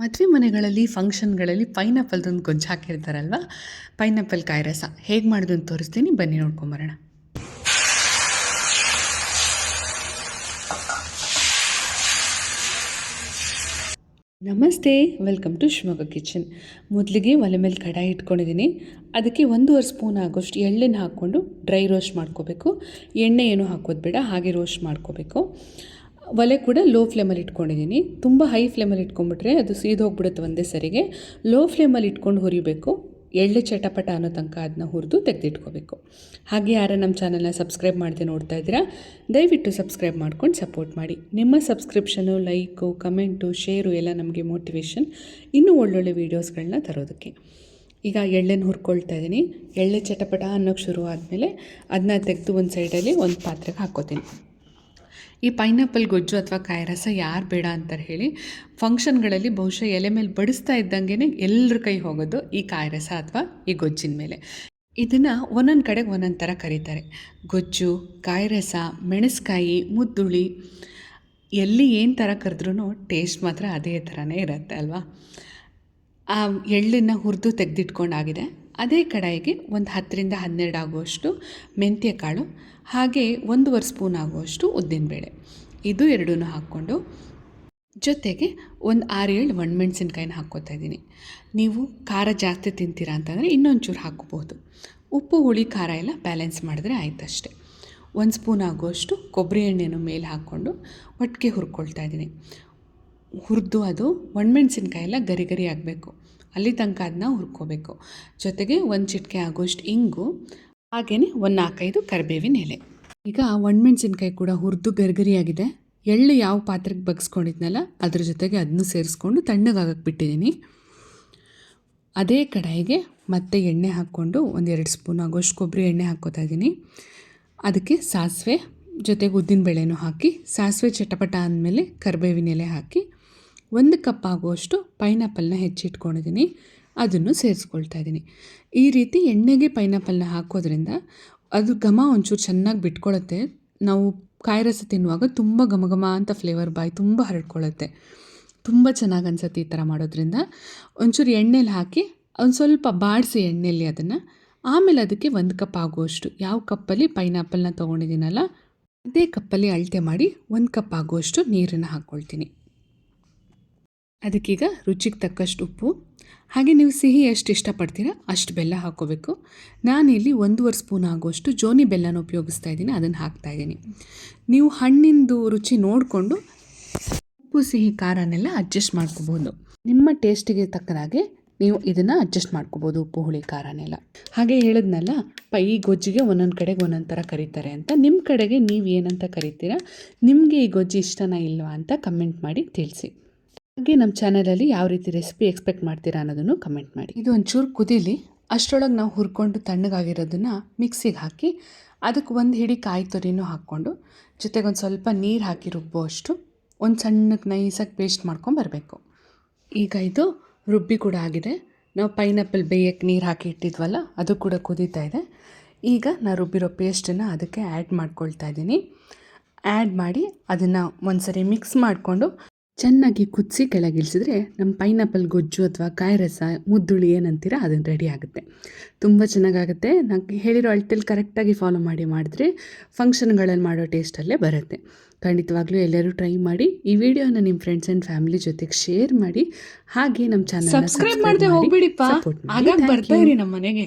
ಮದುವೆ ಮನೆಗಳಲ್ಲಿ ಫಂಕ್ಷನ್ಗಳಲ್ಲಿ ಪೈನಾಪಲ್ದೊಂದು ಗೊಜ್ಜು ಹಾಕಿರ್ತಾರಲ್ವ? ಪೈನಾಪಲ್ ಕಾಯಿ ರಸ. ಹೇಗೆ ಮಾಡೋದು ಅಂತ ತೋರಿಸ್ತೀನಿ. ಬನ್ನಿ ನೋಡ್ಕೊಂಬರೋಣ. ನಮಸ್ತೆ. ವೆಲ್ಕಮ್ ಟು ಶಿವಮೊಗ್ಗ ಕಿಚನ್ ಮೊದಲಿಗೆ ಒಲೆ ಮೇಲೆ ಕಡಾಯಿ ಇಟ್ಕೊಂಡಿದ್ದೀನಿ. ಅದಕ್ಕೆ ಒಂದೂವರೆ ಸ್ಪೂನ್ ಆಗೋಷ್ಟು ಎಳ್ಳೆನ ಹಾಕ್ಕೊಂಡು ಡ್ರೈ ರೋಸ್ಟ್ ಮಾಡ್ಕೋಬೇಕು. ಎಣ್ಣೆ ಏನು ಹಾಕೋದು ಬೇಡ, ಹಾಗೆ ರೋಸ್ಟ್ ಮಾಡ್ಕೋಬೇಕು. ಒಲೆ ಕೂಡ ಲೋ ಫ್ಲೇಮಲ್ಲಿ ಇಟ್ಕೊಂಡಿದ್ದೀನಿ. ತುಂಬ ಹೈ ಫ್ಲೇಮಲ್ಲಿ ಇಟ್ಕೊಂಡ್ಬಿಟ್ರೆ ಅದು ಸೀದೋಗ್ಬಿಡುತ್ತೆ ಒಂದೇ ಸರಿಗೆ. ಲೋ ಫ್ಲೇಮಲ್ಲಿ ಇಟ್ಕೊಂಡು ಹುರಿಬೇಕು. ಎಳ್ಳು ಚಟಪಟ ಅನ್ನೋ ತನಕ ಅದನ್ನ ಹುರಿದು ತೆಗೆದಿಟ್ಕೋಬೇಕು. ಹಾಗೆ ಯಾರ ನಮ್ಮ ಚಾನಲ್ನ ಸಬ್ಸ್ಕ್ರೈಬ್ ಮಾಡದೆ ನೋಡ್ತಾ ಇದ್ದೀರಾ, ದಯವಿಟ್ಟು ಸಬ್ಸ್ಕ್ರೈಬ್ ಮಾಡ್ಕೊಂಡು ಸಪೋರ್ಟ್ ಮಾಡಿ. ನಿಮ್ಮ ಸಬ್ಸ್ಕ್ರಿಪ್ಷನು ಲೈಕು ಕಮೆಂಟು ಶೇರು ಎಲ್ಲ ನಮಗೆ ಮೋಟಿವೇಶನ್ ಇನ್ನೂ ಒಳ್ಳೊಳ್ಳೆ ವೀಡಿಯೋಸ್ಗಳನ್ನ ತರೋದಕ್ಕೆ. ಈಗ ಎಳ್ಳೆನ ಹುರ್ಕೊಳ್ತಾ ಇದ್ದೀನಿ. ಎಳ್ಳೆ ಚಟಪಟ ಅನ್ನೋಕ್ಕೆ ಶುರು ಆದಮೇಲೆ ಅದನ್ನ ತೆಗೆದು ಒಂದು ಸೈಡಲ್ಲಿ ಒಂದು ಪಾತ್ರೆಗೆ ಹಾಕ್ಕೋತೀನಿ ಈ ಪೈನಾಪಲ್ ಗೊಜ್ಜು ಅಥವಾ ಕಾಯಿ ರಸ ಯಾರು ಬೇಡ ಅಂತಾರೆ ಹೇಳಿ ಫಂಕ್ಷನ್ಗಳಲ್ಲಿ ಬಹುಶಃ ಎಲೆ ಮೇಲೆ ಬಡಿಸ್ತಾ ಇದ್ದಂಗೆ ಎಲ್ಲರ ಕೈ ಹೋಗೋದು ಈ ಕಾಯಿ ರಸ ಅಥವಾ ಈ ಗೊಜ್ಜಿನ ಮೇಲೆ. ಇದನ್ನು ಒಂದೊಂದು ಕಡೆಗೆ ಒಂದೊಂದು ಥರ ಕರೀತಾರೆ. ಗೊಜ್ಜು, ಕಾಯಿ ರಸ, ಮೆಣಸ್ಕಾಯಿ ಮುದ್ದುಳಿ ಎಲ್ಲಿ ಏನು ಥರ ಕರೆದ್ರೂ ಟೇಸ್ಟ್ ಮಾತ್ರ ಅದೇ ಥರನೇ ಇರುತ್ತೆ ಅಲ್ವಾ? ಆ ಎಳ್ಳನ್ನು ಹುರಿದು ತೆಗೆದಿಟ್ಕೊಂಡಾಗಿದೆ. ಅದೇ ಕಡಾಯಿಗೆ ಒಂದು ಹತ್ತರಿಂದ ಹನ್ನೆರಡು ಆಗುವಷ್ಟು ಮೆಂತ್ಯ ಕಾಳು ಹಾಗೆ ಒಂದೂವರೆ ಸ್ಪೂನ್ ಆಗುವಷ್ಟು ಉದ್ದಿನಬೇಳೆ. ಇದು ಎರಡೂ ಹಾಕ್ಕೊಂಡು ಜೊತೆಗೆ ಒಂದು ಆರು ಏಳು ಒಣಮೆಣ್ಸಿನ್ಕಾಯಿನ ಹಾಕ್ಕೋತಾ ಇದ್ದೀನಿ. ನೀವು ಖಾರ ಜಾಸ್ತಿ ತಿಂತೀರಾ ಅಂತಂದರೆ ಇನ್ನೊಂಚೂರು ಹಾಕ್ಕೋಬೋದು ಉಪ್ಪು, ಹುಳಿ, ಖಾರ ಎಲ್ಲ ಬ್ಯಾಲೆನ್ಸ್ ಮಾಡಿದ್ರೆ ಆಯ್ತಷ್ಟೇ. ಒಂದು ಸ್ಪೂನ್ ಆಗುವಷ್ಟು ಕೊಬ್ಬರಿ ಎಣ್ಣೆನ ಮೇಲೆ ಹಾಕ್ಕೊಂಡು ಒಟ್ಟಿಗೆ ಹುರ್ಕೊಳ್ತಾ ಇದ್ದೀನಿ. ಹುರಿದು ಅದು ಒಣಮೆಣ್ಸಿನ್ಕಾಯಿ ಎಲ್ಲ ಗರಿ ಗರಿ ಆಗಬೇಕು. ಅಲ್ಲಿ ತನಕ ಅದನ್ನ ಹುರ್ಕೋಬೇಕು. ಜೊತೆಗೆ ಒಂದು ಚಿಟಿಕೆ ಆಗೋಷ್ಟು ಇಂಗು ಹಾಗೆಯೇ ಒಂದು ನಾಲ್ಕೈದು ಕರಿಬೇವಿನ ಎಲೆ. ಈಗ ಒಣಮೆಣ್ಸಿನ್ಕಾಯಿ ಕೂಡ ಹುರಿದು ಗರ್ಗರಿಯಾಗಿದೆ. ಎಳ್ಳು ಯಾವ ಪಾತ್ರೆಗೆ ಬಗ್ಸ್ಕೊಂಡಿದ್ನಲ್ಲ, ಅದ್ರ ಜೊತೆಗೆ ಅದನ್ನು ಸೇರಿಸ್ಕೊಂಡು ತಣ್ಣಗಾಗಕ್ಕೆ ಬಿಟ್ಟಿದ್ದೀನಿ ಅದೇ ಕಡಾಯಿಗೆ ಮತ್ತೆ ಎಣ್ಣೆ ಹಾಕ್ಕೊಂಡು ಒಂದು ಎರಡು ಸ್ಪೂನ್ ಆಗೋಷ್ಟು ಕೊಬ್ಬರಿ ಎಣ್ಣೆ ಹಾಕ್ಕೋತಾ ಇದ್ದೀನಿ ಅದಕ್ಕೆ ಸಾಸಿವೆ, ಜೊತೆಗೆ ಉದ್ದಿನಬೇಳೆನೂ ಹಾಕಿ, ಸಾಸಿವೆ ಚಟಪಟ ಅಂದಮೇಲೆ ಕರಿಬೇವಿನ ಎಲೆ ಹಾಕಿ ಒಂದು ಕಪ್ ಆಗುವಷ್ಟು ಪೈನಾಪಲ್ನ ಹೆಚ್ಚಿಟ್ಕೊಂಡಿದ್ದೀನಿ. ಅದನ್ನು ಸೇರಿಸ್ಕೊಳ್ತಾ ಇದ್ದೀನಿ. ಈ ರೀತಿ ಎಣ್ಣೆಗೆ ಪೈನಾಪಲ್ನ ಹಾಕೋದ್ರಿಂದ ಅದು ಘಮ ಒಂಚೂರು ಚೆನ್ನಾಗಿ ಬಿಟ್ಕೊಳ್ಳುತ್ತೆ ನಾವು ಕಾಯಿ ರಸ ತಿನ್ನುವಾಗ ತುಂಬ ಘಮ ಘಮ ಅಂತ ಫ್ಲೇವರ್ ಬಾಯ್ ತುಂಬ ಹರಡ್ಕೊಳ್ಳುತ್ತೆ ತುಂಬ ಚೆನ್ನಾಗಿ ಅನ್ಸುತ್ತೆ ಈ ಥರ ಮಾಡೋದ್ರಿಂದ. ಒಂಚೂರು ಎಣ್ಣೆಲಿ ಹಾಕಿ ಒಂದು ಸ್ವಲ್ಪ ಬಾಡಿಸಿ ಎಣ್ಣೆಯಲ್ಲಿ ಅದನ್ನು. ಆಮೇಲೆ ಅದಕ್ಕೆ ಒಂದು ಕಪ್ ಆಗುವಷ್ಟು. ಯಾವ ಕಪ್ಪಲ್ಲಿ ಪೈನಾಪಲ್ನ ತೊಗೊಂಡಿದ್ದೀನಲ್ಲ, ಅದೇ ಕಪ್ಪಲ್ಲಿ ಅಳತೆ ಮಾಡಿ ಒಂದು ಕಪ್ ಆಗುವಷ್ಟು ನೀರನ್ನು ಹಾಕ್ಕೊಳ್ತೀನಿ. ಅದಕ್ಕೀಗ ರುಚಿಗೆ ತಕ್ಕಷ್ಟು ಉಪ್ಪು. ಹಾಗೆ ನೀವು ಸಿಹಿ ಎಷ್ಟು ಇಷ್ಟಪಡ್ತೀರಾ ಅಷ್ಟು ಬೆಲ್ಲ ಹಾಕ್ಕೋಬೇಕು. ನಾನಿಲ್ಲಿ ಒಂದೂವರೆ ಸ್ಪೂನ್ ಆಗುವಷ್ಟು ಜೋನಿ ಬೆಲ್ಲನ ಉಪಯೋಗಿಸ್ತಾ ಇದ್ದೀನಿ, ಅದನ್ನು ಹಾಕ್ತಾ ಇದ್ದೀನಿ. ನೀವು ಹಣ್ಣಿಂದು ರುಚಿ ನೋಡಿಕೊಂಡು ಉಪ್ಪು, ಸಿಹಿ, ಖಾರನೆಲ್ಲ ಅಡ್ಜಸ್ಟ್ ಮಾಡ್ಕೋಬೋದು ನಿಮ್ಮ ಟೇಸ್ಟಿಗೆ ತಕ್ಕನಾಗೆ ನೀವು ಇದನ್ನು ಅಡ್ಜಸ್ಟ್ ಮಾಡ್ಕೋಬೋದು ಉಪ್ಪು, ಹುಳಿ, ಖಾರನೆಲ್ಲ. ಹಾಗೆ ಹೇಳಿದ್ನಲ್ಲ, ಪ, ಈ ಗೊಜ್ಜಿಗೆ ಒಂದೊಂದು ಕಡೆಗೆ ಒಂದೊಂದು ಥರ ಕರೀತಾರೆ ಅಂತ. ನಿಮ್ಮ ಕಡೆಗೆ ನೀವು ಏನಂತ ಕರಿತೀರಾ, ನಿಮಗೆ ಈ ಗೊಜ್ಜಿ ಇಷ್ಟನ ಇಲ್ವಾ ಅಂತ ಕಮೆಂಟ್ ಮಾಡಿ ತಿಳಿಸಿ. ಹಾಗೆ ನಮ್ಮ ಚಾನಲಲ್ಲಿ ಯಾವ ರೀತಿ ರೆಸಿಪಿ ಎಕ್ಸ್ಪೆಕ್ಟ್ ಮಾಡ್ತೀರಾ ಅನ್ನೋದನ್ನು ಕಮೆಂಟ್ ಮಾಡಿ. ಇದು ಒಂಚೂರು ಕುದೀಲಿ, ಅಷ್ಟರೊಳಗೆ ನಾವು ಹುರ್ಕೊಂಡು ತಣ್ಣಗಾಗಿರೋದನ್ನು ಮಿಕ್ಸಿಗೆ ಹಾಕಿ, ಅದಕ್ಕೆ ಒಂದು ಹಿಡಿ ಕಾಯಿ ತುರಿನೂ ಹಾಕ್ಕೊಂಡು, ಜೊತೆಗೆ ಒಂದು ಸ್ವಲ್ಪ ನೀರು ಹಾಕಿ ರುಬ್ಬೋ ಅಷ್ಟು, ಒಂದು ಸಣ್ಣಕ್ಕೆ ನೈಸಾಗಿ ಪೇಸ್ಟ್ ಮಾಡ್ಕೊಂಬರ್ಬೇಕು ಈಗ ಇದು ರುಬ್ಬಿ ಕೂಡ ಆಗಿದೆ. ನಾವು ಪೈನಾಪಲ್ ಬೇಯಕ್ಕೆ ನೀರು ಹಾಕಿ ಇಟ್ಟಿದ್ವಲ್ಲ, ಅದು ಕೂಡ ಕುದೀತಾ ಇದೆ. ಈಗ ನಾನು ರುಬ್ಬಿರೋ ಪೇಸ್ಟನ್ನು ಅದಕ್ಕೆ ಆ್ಯಡ್ ಮಾಡ್ಕೊಳ್ತಾ ಇದ್ದೀನಿ. ಆ್ಯಡ್ ಮಾಡಿ ಅದನ್ನು ಒಂದ್ಸರಿ ಮಿಕ್ಸ್ ಮಾಡಿಕೊಂಡು ಚೆನ್ನಾಗಿ ಕುದಿಸಿ ಕೆಳಗಿಳಿಸಿದ್ರೆ ನಮ್ಮ ಪೈನಾಪಲ್ ಗೊಜ್ಜು ಅಥವಾ ಕಾಯಿ ರಸ ಮುದ್ದುಳಿ ಏನಂತೀರ ಅದನ್ನು ರೆಡಿ ಆಗುತ್ತೆ. ತುಂಬ ಚೆನ್ನಾಗಾಗುತ್ತೆ. ನಾನು ಹೇಳಿರೋ ಅಳ್ತಲ್ಲಿ ಕರೆಕ್ಟಾಗಿ ಫಾಲೋ ಮಾಡಿ ಮಾಡಿದ್ರೆ ಫಂಕ್ಷನ್ಗಳಲ್ಲಿ ಮಾಡೋ ಟೇಸ್ಟಲ್ಲೇ ಬರುತ್ತೆ. ಖಂಡಿತವಾಗ್ಲೂ ಎಲ್ಲರೂ ಟ್ರೈ ಮಾಡಿ ಈ ವಿಡಿಯೋನ ನಿಮ್ಮ ಫ್ರೆಂಡ್ಸ್ ಆ್ಯಂಡ್ ಫ್ಯಾಮಿಲಿ ಜೊತೆಗೆ ಶೇರ್ ಮಾಡಿ ಹಾಗೆ ನಮ್ಮ ಚಾನಲ್ ಸಬ್ಸ್ಕ್ರೈಬ್ ಮಾಡದೆ ಹೋಗ್ಬಿಡಿಪ್ಪ. ಬರ್ತಾ ಇರಿ ನಮ್ಮ ಮನೆಗೆ.